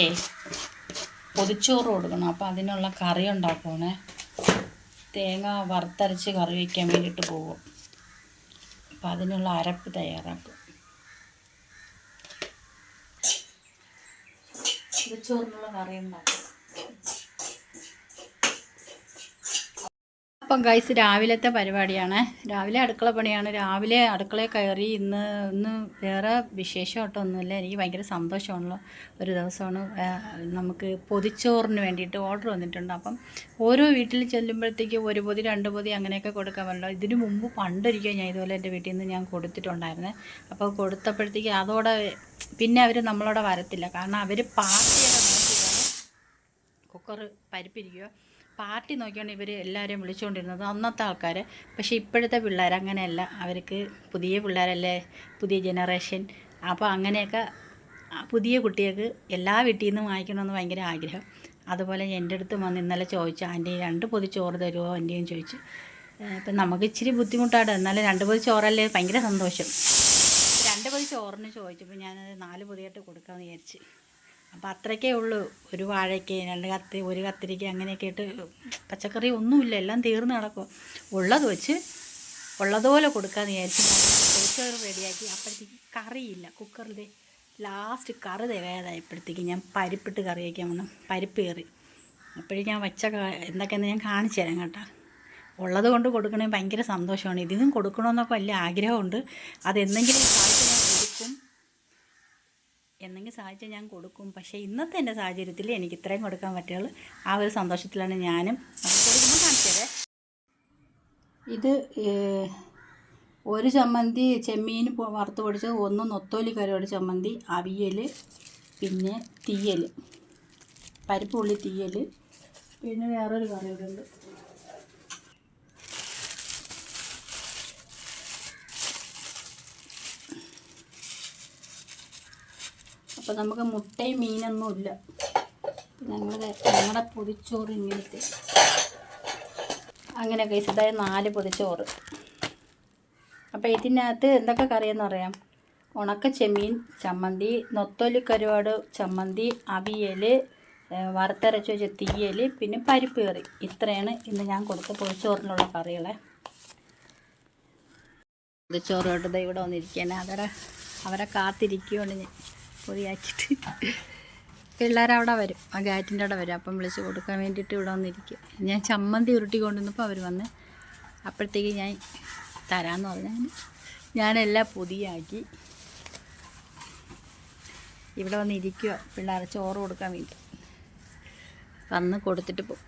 ഏ പൊതിച്ചോറ് കൊടുക്കണം. അപ്പം അതിനുള്ള കറി ഉണ്ടാക്കണേ തേങ്ങ വറുത്തരച്ച് കറി വയ്ക്കാൻ വേണ്ടിയിട്ട് പോകും അപ്പം അതിനുള്ള അരപ്പ് തയ്യാറാക്കും. പൊതിച്ചോറിനുള്ള കറി ഉണ്ടാക്കും. അപ്പം ഗൈസ് രാവിലത്തെ പരിപാടിയാണ്. രാവിലെ അടുക്കള പണിയാണ്. രാവിലെ അടുക്കളയിൽ കയറി ഇന്ന് ഇന്ന് വേറെ വിശേഷമായിട്ടൊന്നുമില്ല. എനിക്ക് ഭയങ്കര സന്തോഷമാണല്ലോ. ഒരു ദിവസമാണ് നമുക്ക് പൊതിച്ചോറിന് വേണ്ടിയിട്ട് ഓർഡർ വന്നിട്ടുണ്ട്. അപ്പം ഓരോ വീട്ടിൽ ചെല്ലുമ്പോഴത്തേക്ക് ഒരു പൊതി രണ്ട് പൊതി അങ്ങനെയൊക്കെ കൊടുക്കാൻ പറ്റില്ല. ഇതിനു മുമ്പ് പണ്ടൊരിക്കൽ ഞാൻ ഇതുപോലെ എന്റെ വീട്ടിൽ നിന്ന് ഞാൻ കൊടുത്തിട്ടുണ്ടായിരുന്നേ. അപ്പോൾ കൊടുത്തപ്പോഴത്തേക്ക് അതോടെ പിന്നെ അവർ നമ്മളോടെ വരത്തില്ല. കാരണം അവർ പാർട്ടിയൊക്കെ നോക്കിയിട്ടാണ് കുക്കർ പരിപ്പിരിക്കുക. പാർട്ടി നോക്കിയാണ് ഇവർ എല്ലാവരെയും വിളിച്ചുകൊണ്ടിരുന്നത് അന്നത്തെ ആൾക്കാർ പക്ഷേ ഇപ്പോഴത്തെ പിള്ളേർ അങ്ങനെയല്ല. അവർക്ക് പുതിയ പിള്ളേരല്ലേ? പുതിയ ജനറേഷൻ. അപ്പോൾ അങ്ങനെയൊക്കെ പുതിയ കുട്ടികൾക്ക് എല്ലാ വീട്ടിൽ നിന്നും വാങ്ങിക്കണമെന്ന് ഭയങ്കര ആഗ്രഹം. അതുപോലെ എന്റെ അടുത്ത് വന്ന് ഇന്നലെ ചോദിച്ചു ആന്റി രണ്ട് പൊതി ചോറ് തരുമോ ആന്റിയും ചോദിച്ചു. ഇപ്പം നമുക്ക് ഇച്ചിരി ബുദ്ധിമുട്ടാണ്. എന്നാലും രണ്ട് പൊതി ചോറല്ലേ? ഭയങ്കര സന്തോഷം. രണ്ട് പൊതി ചോറിന് ചോദിച്ചപ്പോൾ ഞാനത് നാല് പൊതിയായിട്ട് കൊടുക്കാമെന്ന് വിചാരിച്ച്. അപ്പോൾ അത്രയ്ക്കേ ഉള്ളൂ. ഒരു വാഴയ്ക്ക് രണ്ട് കത്തി ഒരു കത്തിരിക്ക അങ്ങനെയൊക്കെ ഇട്ട് പച്ചക്കറി ഒന്നുമില്ല. എല്ലാം തീർന്നു കിടക്കും. ഉള്ളത് വെച്ച് ഉള്ളതുപോലെ കൊടുക്കാമെന്ന് വിചാരിച്ച് പൊതിച്ചോറ് റെഡിയാക്കി. അപ്പോഴത്തേക്ക് കറിയില്ല. കുക്കറിൽ ലാസ്റ്റ് കറി തേവേതായപ്പോഴത്തേക്ക് ഞാൻ പരിപ്പിട്ട് കറി വയ്ക്കാൻ വന്നു. പരിപ്പ് കയറി അപ്പോഴും ഞാൻ വെച്ച എന്തൊക്കെയെന്ന് ഞാൻ കാണിച്ചു തരാം കേട്ടോ. ഉള്ളത് കൊണ്ട് കൊടുക്കണേ ഭയങ്കര സന്തോഷമാണ്. ഇതിനും കൊടുക്കണമെന്നൊക്കെ വലിയ ആഗ്രഹമുണ്ട്. അതെന്തെങ്കിലും കൊടുക്കും എന്നെങ്കിൽ സാധിച്ചാൽ ഞാൻ കൊടുക്കും. പക്ഷേ ഇന്നത്തെ എന്റെ സാഹചര്യത്തിൽ എനിക്ക് ഇത്രയും കൊടുക്കാൻ പറ്റുള്ളൂ ആ ഒരു സന്തോഷത്തിലാണ് ഞാനും. കൊടുക്കുമ്പോൾ കാണിച്ചത് ഇത് ഒരു ചമ്മന്തി ചെമ്മീൻ വറുത്ത് പൊടിച്ചത് ഒന്ന് നൊത്തോലി കരോട് ചമ്മന്തി അവിയൽ പിന്നെ തീയൽ പരിപ്പ് ഉള്ളി തീയൽ പിന്നെ വേറൊരു കറിയോടുണ്ട് ഉണ്ട് അപ്പോൾ നമുക്ക് മുട്ടയും മീനൊന്നും ഇല്ല. ഞങ്ങളുടെ ഞങ്ങളുടെ പൊതിച്ചോറ് ഇങ്ങനത്തെ. അങ്ങനെ കഴിച്ചതായ നാല് പൊതിച്ചോറ്. അപ്പോൾ ഇതിനകത്ത് എന്തൊക്കെ കറിയെന്ന് പറയാം? ഉണക്ക ചെമ്മീൻ ചമ്മന്തി നൊത്തൊലി കരുവാട് ചമ്മന്തി അവിയൽ വറുത്തരച്ച് വെച്ച തീയൽ പിന്നെ പരിപ്പ് കറി. ഇത്രയാണ് ഇന്ന് ഞാൻ കൊടുത്ത പൊതിച്ചോറിനുള്ള കറികളെ. കേട്ടത് ഇവിടെ വന്നിരിക്കുകയാണ്. അവരെ അവരെ കാത്തിരിക്കുകയാണ് ഞാൻ. പൊതിയാച്ചിട്ട് പിള്ളേരവിടെ വരും. ആ ഗാറ്റിന്റെ അവിടെ വരും. അപ്പം വിളിച്ച് കൊടുക്കാൻ വേണ്ടിയിട്ട് ഇവിടെ വന്നിരിക്കും. ഞാൻ ചമ്മന്തി ഉരുട്ടി കൊണ്ടുവന്നപ്പോൾ അവർ വന്ന് അപ്പോഴത്തേക്ക് ഞാൻ തരാമെന്ന് പറഞ്ഞാൽ ഞാനെല്ലാം പൊതിയാക്കി ഇവിടെ വന്നിരിക്കുക പിള്ളേരെ ചോറ് കൊടുക്കാൻ വേണ്ടി. വന്ന് കൊടുത്തിട്ട് പോകും.